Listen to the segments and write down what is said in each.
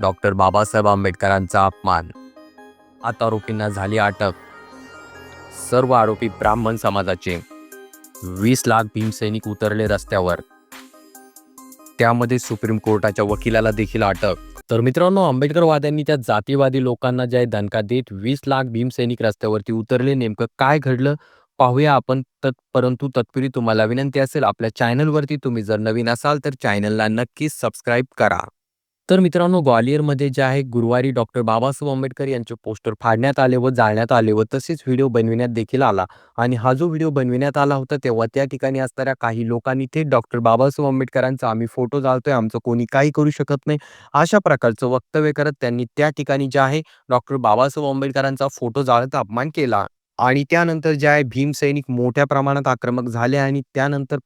Doctor Babasaheb आंबेडकरांचा अपमान. आता आरोपींना झाली अटक. सर्व आरोपी ब्राह्मण समाजाचे. वीस लाख भीमसैनिक उतरले रस्त्यावर. त्यामध्ये सुप्रीम कोर्टाच्या वकिलाला देखील अटक. तर मित्रांनो आंबेडकरवाद्यांनी त्या जातीवादी लोकांना जे दणका देत वीस लाख भीमसैनिक रस्त्यावरती उतरले. नेमकं काय घडलं? पाहूया आपण तत् परंतु तत्पूर्वी तुम्हाला विनंती असेल आपल्या चॅनलवरती तुम्ही जर नवीन असाल तर चॅनलला नक्कीच सबस्क्राईब करा. तर मित्रांनो ग्वालियरमध्ये जे आहे गुरुवारी डॉक्टर बाबासाहेब आंबेडकर यांचे पोस्टर फाडण्यात आले व जाळण्यात आले व तसेच व्हिडिओ बनविण्यात देखील आला. आणि हा जो व्हिडिओ बनविण्यात आला होता तेव्हा त्या ठिकाणी असणाऱ्या काही लोकांनी थेट डॉक्टर बाबासाहेब आंबेडकरांचा आम्ही फोटो जाळतोय आमचं कोणी काही करू शकत नाही. अशा प्रकारचं वक्तव्य करत त्यांनी त्या ठिकाणी जे आहे डॉक्टर बाबासाहेब आंबेडकरांचा फोटो जाळत अपमान केला. आणि त्यानंतर जे आहे भीमसैनिक मोठ्या प्रमाणात आक्रमक झाले आणि त्यानंतर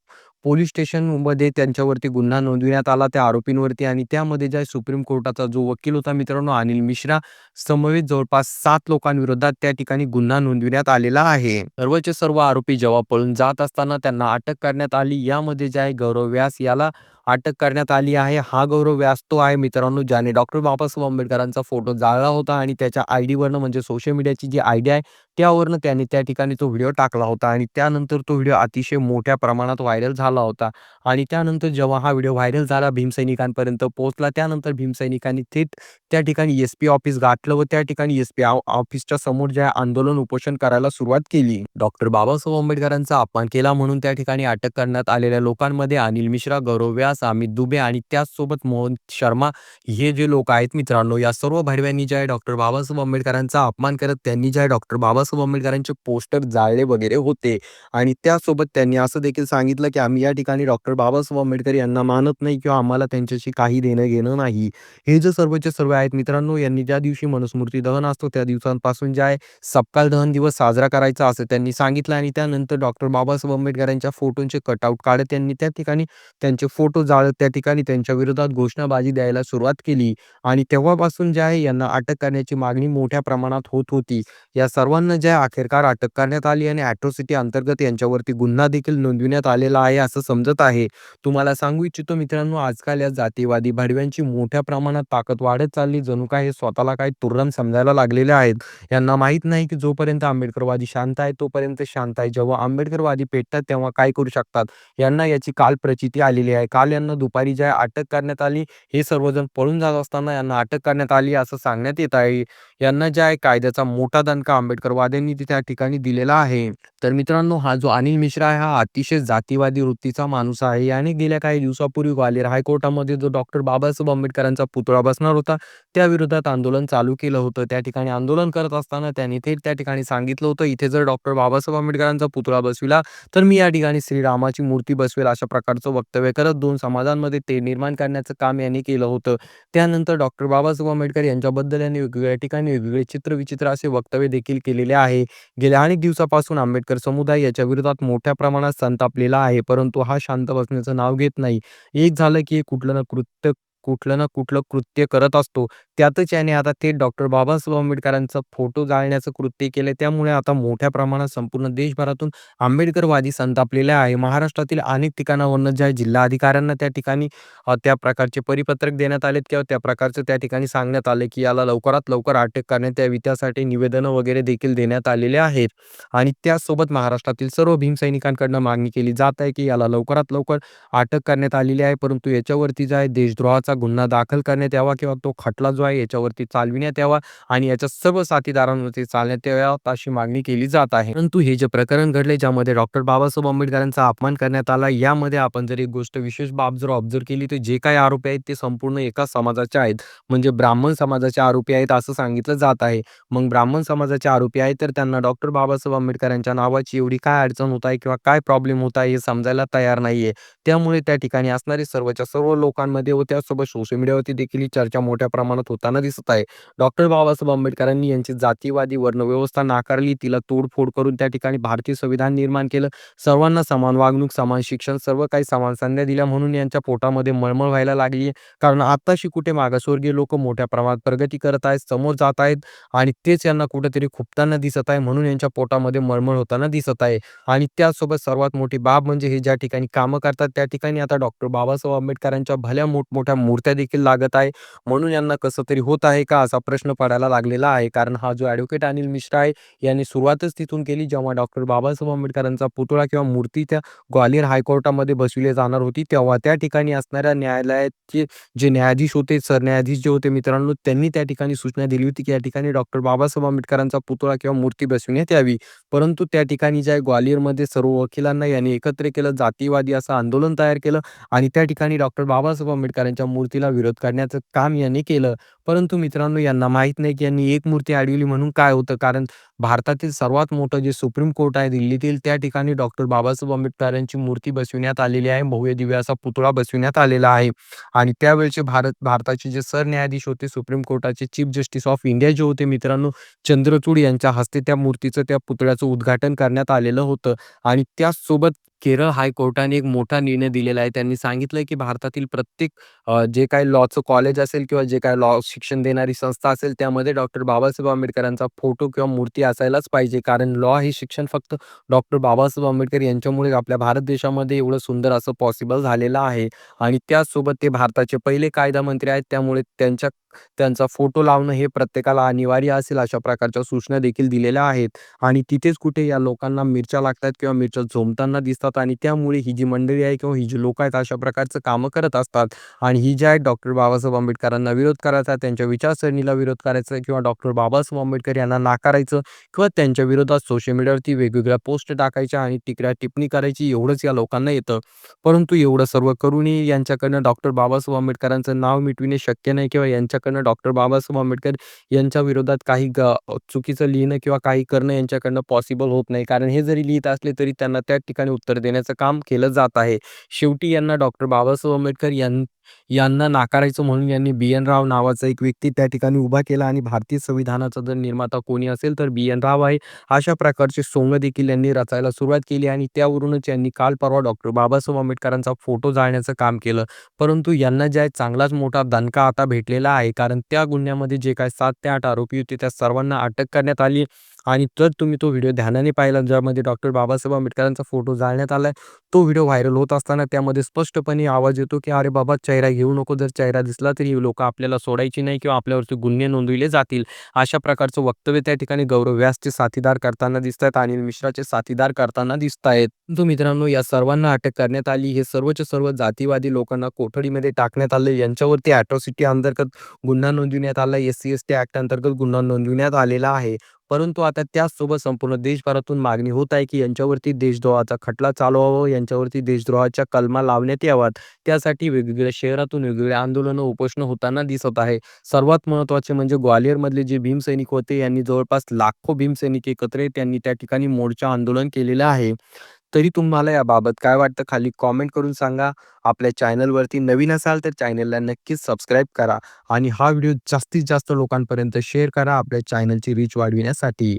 पोलीस स्टेशनमध्ये त्यांच्यावरती गुन्हा नोंदविण्यात आला. त्या आरोपींवरती आणि त्यामध्ये जे आहे सुप्रीम कोर्टाचा जो वकील होता मित्रांनो अनिल मिश्रा समवेत जवळपास सात लोकांविरोधात त्या ठिकाणी गुन्हा नोंदविण्यात आलेला आहे. सर्वचे सर्व आरोपी जेव्हा पळून जात असताना त्यांना अटक करण्यात आली. यामध्ये जे आहे गौरव व्यास याला अटक करण्यात आली आहे. हा गौरव व्यास तो आहे मित्रांनो ज्याने डॉक्टर बाबासाहेब आंबेडकरांचा फोटो जाळला होता आणि त्याच्या आय डीवरनं म्हणजे सोशल मीडियाची जी आय डी आहे त्यावरनं त्याने त्या ठिकाणी तो व्हिडिओ टाकला होता आणि त्यानंतर तो व्हिडिओ अतिशय मोठ्या प्रमाणात व्हायरल झाला होता. आणि त्यानंतर जेव्हा हा व्हिडिओ व्हायरल झाला भीमसैनिकांपर्यंत पोहोचला त्यानंतर भीमसैनिकांनी थेट त्या ठिकाणी एस पी ऑफिस गाठलं व त्या ठिकाणी एस पी ऑफिसच्या समोर जे आहे आंदोलन उपोषण करायला सुरुवात केली. डॉक्टर बाबासाहेब आंबेडकरांचा अपमान केला म्हणून त्या ठिकाणी अटक करण्यात आलेल्या लोकांमध्ये अनिल मिश्रा गौरव व्यास अमित दुबे आणि त्याचसोबत मोहन शर्मा हे जे लोक आहेत मित्रांनो या सर्व भडव्यांनी जे आहे डॉक्टर बाबासाहेब आंबेडकरांचा अपमान करत त्यांनी जे आहे डॉक्टर बाबासाहेब आंबेडकरांचे पोस्टर जाळले वगैरे होते आणि त्यासोबत त्यांनी असं देखील सांगितलं की आम्ही या ठिकाणी डॉक्टर बाबासाहेब आंबेडकर यांना मानत नाही किंवा आम्हाला त्यांच्याशी काही देणं घेणं नाही. हे जे सर्वचे सर्व आहेत मित्रांनो यांनी ज्या दिवशी मनुस्मृती दहन असतो त्या दिवसांपासून जे आहे सपकाळ दहन दिवस साजरा करायचा असं त्यांनी सांगितलं आणि त्यानंतर डॉक्टर बाबासाहेब आंबेडकरांच्या फोटोंचे कटआउट काढत त्यांनी त्या ठिकाणी त्यांचे फोटो जाळत त्या ठिकाणी त्यांच्या विरोधात घोषणाबाजी द्यायला सुरुवात केली आणि तेव्हापासून जे आहे यांना अटक करण्याची मागणी मोठ्या प्रमाणात होत होती. या सर्वांना जे अखेरकार अटक करण्यात आली आणि अॅट्रॉसिटी अंतर्गत यांच्यावरती गुन्हा देखील नोंदविण्यात आलेला आहे असं समजत आहे. तुम्हाला सांगू इच्छितो मित्रांनो आजकाल या जातीवादी भडव्यांची मोठ्या प्रमाणात ताकद वाढत चालली. जणू काय हे स्वतःला काही तुर्रम समजायला लागलेले आहेत. यांना माहीत नाही की जोपर्यंत आंबेडकरवादी शांत आहे तोपर्यंत शांत आहे. जेव्हा आंबेडकरवादी पेटतात तेव्हा काय करू शकतात? यांना याची काल प्रचिती आलेली आहे. काल यांना दुपारी ज्या अटक करण्यात आली हे सर्वजण पळून जात असताना यांना अटक करण्यात आली असं सांगण्यात येत आहे. यांना ज्या आहे कायद्याचा मोठा दणका आंबेडकरवाद्यांनी त्या ठिकाणी दिलेला आहे. तर मित्रांनो हा जो अनिल मिश्रा आहे हा अतिशय जातीवादी वृत्तीचा माणूस आहे. याने गेल्या काही दिवसापूर्वी ग्वालियर हायकोर्टामध्ये जो डॉक्टर बाबासाहेब आंबेडकरांचा पुतळा बसणार होता त्या विरोधात आंदोलन चालू केलं होतं. त्या ठिकाणी आंदोलन करत असताना त्यांनी थेट त्या ठिकाणी सांगितलं होतं इथे जर डॉक्टर बाबासाहेब आंबेडकरांचा पुतळा बसविला तर मी या ठिकाणी श्रीरामाची मूर्ती बसवेल अशा प्रकारचं वक्तव्य करत दोन समाजांमध्ये ते निर्माण करण्याचं काम यांनी केलं होतं. त्यानंतर डॉक्टर बाबासाहेब आंबेडकर यांच्याबद्दल यांनी वेगवेगळ्या ठिकाणी वेगवेगळे चित्रविचित्र असे वक्तव्य देखील केलेले आहे. गेल्या अनेक दिवसापासून आंबेडकर समुदाय याच्या विरोधात मोठ्या प्रमाणात संतापलेला आहे परंतु हा शांत बसण्याचं नाव घेत नाही. एक झालं की कुठलं ना कृत्य कुठलं ना कुठलं कृत्य करत असतो. त्यातच याने आता थेट डॉक्टर बाबासाहेब आंबेडकरांचा फोटो जाळण्याचं कृत्य केलं त्यामुळे आता मोठ्या प्रमाणात संपूर्ण देशभरातून आंबेडकरवादी संतापलेले आहे. महाराष्ट्रातील अनेक ठिकाणावरनं ज्या जिल्हाधिकाऱ्यांना त्या ठिकाणी त्या प्रकारचे परिपत्रक देण्यात आलेत किंवा त्या प्रकारचं त्या ठिकाणी सांगण्यात आले की याला लवकरात लवकर अटक करण्यात यावी. त्यासाठी निवेदनं वगैरे देखील देण्यात आलेले आहेत. आणि त्यासोबत महाराष्ट्रातील सर्व भीमसैनिकांकडनं मागणी केली जात आहे की याला लवकरात लवकर अटक करण्यात आलेली आहे. परंतु याच्यावरती जो आहे देशद्रोहाचा गुन्हा दाखल करण्यात यावा किंवा तो खटला जो आहे याच्यावरती चालविण्यात यावा आणि याच्या सर्व साथीदारांवरती चालण्यात याव्यात अशी मागणी केली जात आहे. परंतु हे जे प्रकरण घडले ज्यामध्ये डॉक्टर बाबासाहेब आंबेडकरांचा अपमान करण्यात आला यामध्ये आपण जर एक गोष्ट विशेष बाब जर ऑब्झर्व केली तर जे काही आरोपी आहेत ते संपूर्ण एका समाजाचे आहेत. म्हणजे ब्राह्मण समाजाचे आरोपी आहेत असं सांगितलं जात आहे. मग ब्राह्मण समाजाचे आरोपी आहेत तर त्यांना डॉक्टर बाबासाहेब आंबेडकरांच्या नावाची एवढी काय अडचण होत आहे किंवा काय प्रॉब्लेम होत आहे हे समजायला तयार नाहीये. त्यामुळे त्या ठिकाणी असणारे सर्वच्या सर्व लोकांमध्ये व त्यासोबत सोशल मीडियावरती देखील ही चर्चा मोठ्या प्रमाणात होताना दिसत आहे. डॉक्टर बाबासाहेब आंबेडकरांनी यांची जातीवादी वर्णव्यवस्था नाकारली. तिला तोडफोड करून त्या ठिकाणी भारतीय संविधान निर्माण केलं. सर्वांना समान वागणूक समान शिक्षण सर्व काही समान संध्या दिल्या म्हणून यांच्या पोटामध्ये मळमळ व्हायला लागली कारण आताशी कुठे मागासवर्गीय लोक मोठ्या प्रमाणात प्रगती करत आहेत समोर जात आहेत आणि तेच यांना कुठेतरी खुपताना दिसत आहे म्हणून यांच्या पोटामध्ये मळमळ होताना दिसत आहे. आणि त्यासोबत सर्वात मोठी बाब म्हणजे हे ज्या ठिकाणी कामं करतात त्या ठिकाणी आता डॉक्टर बाबासाहेब आंबेडकरांच्या भल्या मोठमोठ्या मूर्त्या देखील लागत आहे. म्हणून यांना कसं तरी होत आहे का असा प्रश्न पडायला लागलेला आहे. कारण हा जो ॲडव्होकेट अनिल मिश्रा आहे यांनी सुरुवातच तिथून केली जेव्हा डॉक्टर बाबासाहेब आंबेडकरांचा पुतळा किंवा मूर्ती त्या ग्वालियर हायकोर्टामध्ये बसविली जाणार होती तेव्हा त्या ठिकाणी असणाऱ्या न्यायालयाचे जे न्यायाधीश होते सरन्यायाधीश जे होते मित्रांनो त्यांनी त्या ठिकाणी सूचना दिली होती की या ठिकाणी डॉक्टर बाबासाहेब आंबेडकरांचा पुतळा किंवा मूर्ती बसविण्यात यावी. परंतु त्या ठिकाणी ज्या ग्वालियरमध्ये सर्व वकिलांना यांनी एकत्र केलं जातीवादी असं आंदोलन तयार केलं आणि त्या ठिकाणी डॉक्टर बाबासाहेब आंबेडकरांच्या मूर्तीला विरोध करण्याचं काम यांनी केलं. परंतु मित्रांनो यांना माहीत नाही की यांनी एक मूर्ती अडविली म्हणून काय होतं? कारण भारतातील सर्वात मोठं जे सुप्रीम कोर्ट आहे दिल्लीतील त्या ठिकाणी डॉक्टर बाबासाहेब आंबेडकरांची मूर्ती बसविण्यात आलेली आहे. भव्य दिव्य असा पुतळा बसविण्यात आलेला आहे. आणि त्यावेळचे भारत भारताचे जे सरन्यायाधीश होते सुप्रीम कोर्टाचे चीफ जस्टिस ऑफ इंडिया जे होते मित्रांनो चंद्रचूड यांच्या हस्ते त्या मूर्तीचं त्या पुतळ्याचं उद्घाटन करण्यात आलेलं होतं. आणि त्याचसोबत केरळ हायकोर्टाने एक मोठा निर्णय दिलेला आहे. त्यांनी सांगितलं की भारतातील प्रत्येक जे काही लॉचं कॉलेज असेल किंवा जे काही लॉ शिक्षण देणारी संस्था असेल त्यामध्ये डॉक्टर बाबासाहेब आंबेडकरांचा फोटो किंवा मूर्ती असायलाच पाहिजे. कारण लॉ हे शिक्षण फक्त डॉक्टर बाबासाहेब आंबेडकर यांच्यामुळे आपल्या भारत देशामध्ये एवढं सुंदर असं पॉसिबल झालेलं आहे. आणि त्याचसोबत ते भारताचे पहिले कायदा मंत्री आहेत. त्यामुळे त्यांच्या त्यांचा फोटो लावणं हे प्रत्येकाला अनिवार्य असेल अशा प्रकारच्या सूचना देखील दिलेल्या आहेत. आणि तिथेच कुठे या लोकांना मिरच्या लागतात किंवा मिरच्या झोमताना दिसतात आणि त्यामुळे ही जी मंडळी आहे किंवा ही जी लोक आहेत अशा प्रकारचं कामं करत असतात. आणि ही जी आहेत डॉक्टर बाबासाहेब आंबेडकरांना विरोध करायचा त्यांच्या विचारसरणीला विरोध करायचा किंवा डॉक्टर बाबासाहेब आंबेडकर यांना नाकारायचं किंवा त्यांच्या विरोधात सोशल मीडियावरती वेगवेगळ्या पोस्ट टाकायच्या आणि तिकड्या टिप्पणी करायची एवढंच या लोकांना येतं. परंतु एवढं सर्व करूनही यांच्याकडनं डॉक्टर बाबासाहेब आंबेडकरांचं नाव मिटविणे शक्य नाही किंवा यांच्याकडनं डॉक्टर बाबासाहेब आंबेडकर यांच्या विरोधात काही चुकीचं लिहिणं किंवा काही करणं यांच्याकडनं पॉसिबल होत नाही. कारण हे जरी लिहित असले तरी त्यांना त्या ठिकाणी उत्तर देण्याचं काम केलं जात आहे. शेवटी यांना डॉक्टर बाबासाहेब आंबेडकर यां यांना नाकारायचं म्हणून यांनी बी एन राव नावाचा एक व्यक्ती त्या ठिकाणी उभा केला आणि भारतीय संविधानाचा जर निर्माता कोणी असेल तर बी एन राव आहे. अशा प्रकारचे सोंग देखील यांनी रचायला सुरुवात केली आणि त्यावरूनच यांनी काल परवा डॉक्टर बाबासाहेब आंबेडकरांचा फोटो जाळण्याचं काम केलं. परंतु यांना ज्या चांगलाच मोठा दणका आता भेटलेला आहे कारण त्या गुन्ह्यामध्ये जे काय सात ते आठ आरोपी होते त्या सर्वांना अटक करण्यात आली. आणि जर तुम्ही तो व्हिडिओ ध्यानाने पाहिला ज्यामध्ये डॉक्टर बाबासाहेब आंबेडकरांचा फोटो जाळण्यात आलाय तो व्हिडिओ व्हायरल होत असताना त्यामध्ये स्पष्टपणे आवाज येतो की अरे बाबा चेहरा घेऊ नको जर चेहरा दिसला तर ही लोक आपल्याला सोडायची नाही किंवा आपल्यावरती गुन्हे नोंदविले जातील. अशा प्रकारचं वक्तव्य त्या ठिकाणी गौरव व्यासचे साथीदार करताना दिसत आहेत अनिल मिश्राचे साथीदार करताना दिसत आहेत तो मित्रांनो या सर्वांना अटक करण्यात आली. हे सर्वच्या सर्व जातीवादी लोकांना कोठडीमध्ये टाकण्यात आले. यांच्यावरती अॅट्रॉसिटी अंतर्गत गुन्हा नोंदविण्यात आला. S C S T act अंतर्गत गुन्हा नोंदविण्यात आलेला आहे. परंतु आता त्याचसोबत संपूर्ण देशभरातून मागणी होत आहे की यांच्यावरती देशद्रोहाचा खटला चालवावा यांच्यावरती देशद्रोहाच्या कलमा लावण्यात याव्यात. त्यासाठी वेगवेगळ्या शहरातून वेगवेगळे आंदोलनं उपोषणं होताना दिसत आहे. सर्वात महत्त्वाचे म्हणजे ग्वालियरमधले जे भीमसैनिक होते यांनी जवळपास लाखो भीमसैनिक एकत्र येत त्यांनी त्या ठिकाणी मोर्चा आंदोलन केलेलं आहे. तरी तुम्हाला याबाबत काय वाटतं? खाली कॉमेंट करून सांगा. आपल्या चॅनलवरती नवीन असाल तर चॅनलला नक्कीच सबस्क्राईब करा आणि हा व्हिडिओ जास्तीत जास्त लोकांपर्यंत शेअर करा. आपल्या चॅनलची रीच वाढविण्यासाठी.